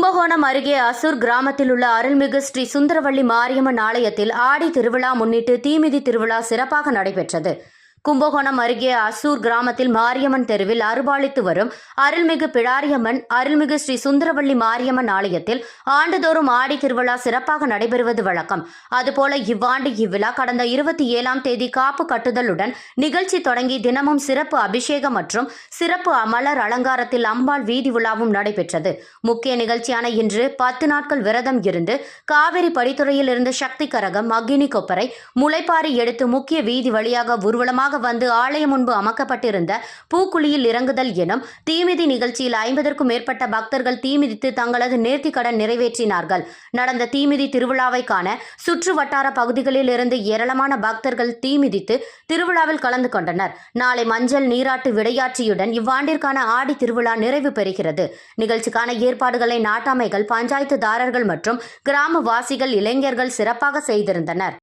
கும்பகோணம் அருகே அசூர் கிராமத்தில் உள்ள அருள்மிகு ஸ்ரீ சுந்தரவள்ளி மாரியம்மன் ஆலயத்தில் ஆடி திருவிழா முன்னிட்டு தீமிதி திருவிழா சிறப்பாக நடைபெற்றது. கும்பகோணம் அருகே அசூர் கிராமத்தில் மாரியம்மன் தெருவில் அருபாளித்து வரும் அருள்மிகு பிடாரியம்மன் அருள்மிகு ஸ்ரீ சுந்தரவள்ளி மாரியம்மன் ஆலயத்தில் ஆண்டுதோறும் ஆடி திருவிழா சிறப்பாக நடைபெறுவது வழக்கம். அதுபோல இவ்வாண்டு இவ்விழா கடந்த இருபத்தி ஏழாம் தேதி காப்பு கட்டுதலுடன் நிகழ்ச்சி தொடங்கி தினமும் சிறப்பு அபிஷேகம் மற்றும் சிறப்பு மலர் அலங்காரத்தில் அம்பாள் வீதி உலாவும் நடைபெற்றது. முக்கிய நிகழ்ச்சியான இன்று பத்து நாட்கள் விரதம் இருந்து காவிரி படித்துறையில் இருந்து சக்தி கரகம் அக்னி கொப்பரை முளைப்பாரி எடுத்து முக்கிய வீதி வழியாக ஊர்வலமாக வந்து ஆலயம் முன்பு அமைக்கப்பட்டிருந்த பூக்குழியில் இறங்குதல் எனும் தீமிதி நிகழ்ச்சியில் ஐம்பதற்கும் மேற்பட்ட பக்தர்கள் தீமிதித்து தங்களது நேர்த்திக்கடன் நிறைவேற்றினார்கள். நடந்த தீமிதி திருவிழாவை காண சுற்று வட்டார பகுதிகளில் இருந்து ஏராளமான பக்தர்கள் தீமிதித்து திருவிழாவில் கலந்து கொண்டனர். நாளை மஞ்சள் நீராட்டு விடையாட்சியுடன் இவ்வாண்டிற்கான ஆடி திருவிழா நிறைவு பெறுகிறது. நிகழ்ச்சிக்கான ஏற்பாடுகளை நாட்டாமைகள் பஞ்சாயத்துதாரர்கள் மற்றும் கிராமவாசிகள் இளைஞர்கள் சிறப்பாக செய்திருந்தனர்.